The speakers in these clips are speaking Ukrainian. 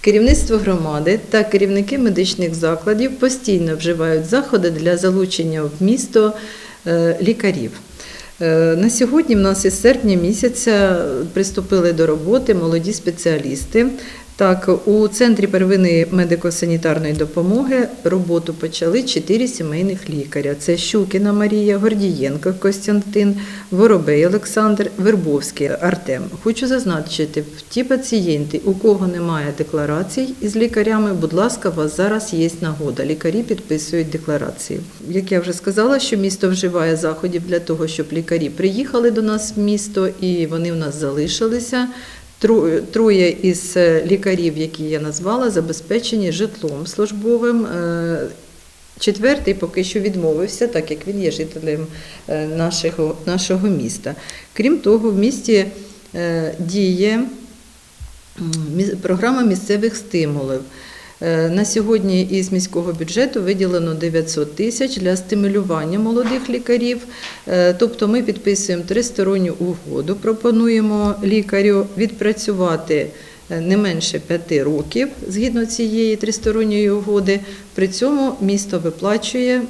Керівництво громади та керівники медичних закладів постійно вживають заходи для залучення в місто е, лікарів. Е, На сьогодні в нас із серпня місяця приступили до роботи молоді спеціалісти. Так, у центрі первинної медико-санітарної допомоги роботу почали чотири сімейних лікаря: це Щукіна Марія, Гордієнко Костянтин, Воробей Олександр, Вербовський Артем. Хочу зазначити, ті пацієнти, у кого немає декларацій із лікарями, будь ласка, у вас зараз є нагода. Лікарі підписують декларації. Як я вже сказала, що місто вживає заходів для того, щоб лікарі приїхали до нас в місто і вони в нас залишилися. Тро- Троє із е, лікарів, які я назвала, забезпечені житлом службовим. Е, Четвертий поки що відмовився, так як він є жителем е, нашого, нашого міста. Крім того, в місті діє програма місцевих стимулів. Е, На сьогодні із міського бюджету виділено 900 тисяч для стимулювання молодих лікарів. Е, Тобто ми підписуємо тристоронню угоду, пропонуємо лікарю відпрацювати е, не менше п'яти років згідно цієї тристоронньої угоди. При цьому місто виплачує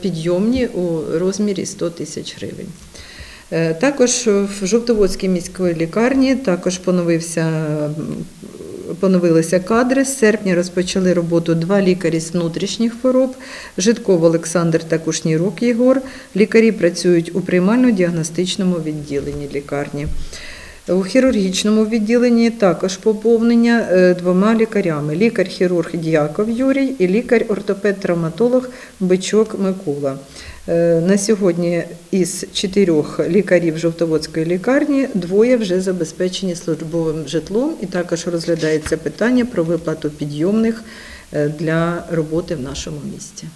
підйомні у розмірі 100 тисяч гривень. Також в Жовтоводській міської лікарні також поновився, поновилися кадри. З серпня розпочали роботу два лікарі з внутрішніх хвороб Житков Олександр та Кушнірок Єгор. Лікарі працюють у приймально-діагностичному відділенні лікарні. У хірургічному відділенні також поповнення е, двома лікарями: лікар-хірург Діяков Юрій і лікар-ортопед-травматолог Бичок Микола. Е, На сьогодні із чотирьох лікарів Жовтоводської лікарні двоє вже забезпечені службовим житлом, і також розглядається питання про виплату підйомних е, для роботи в нашому місті.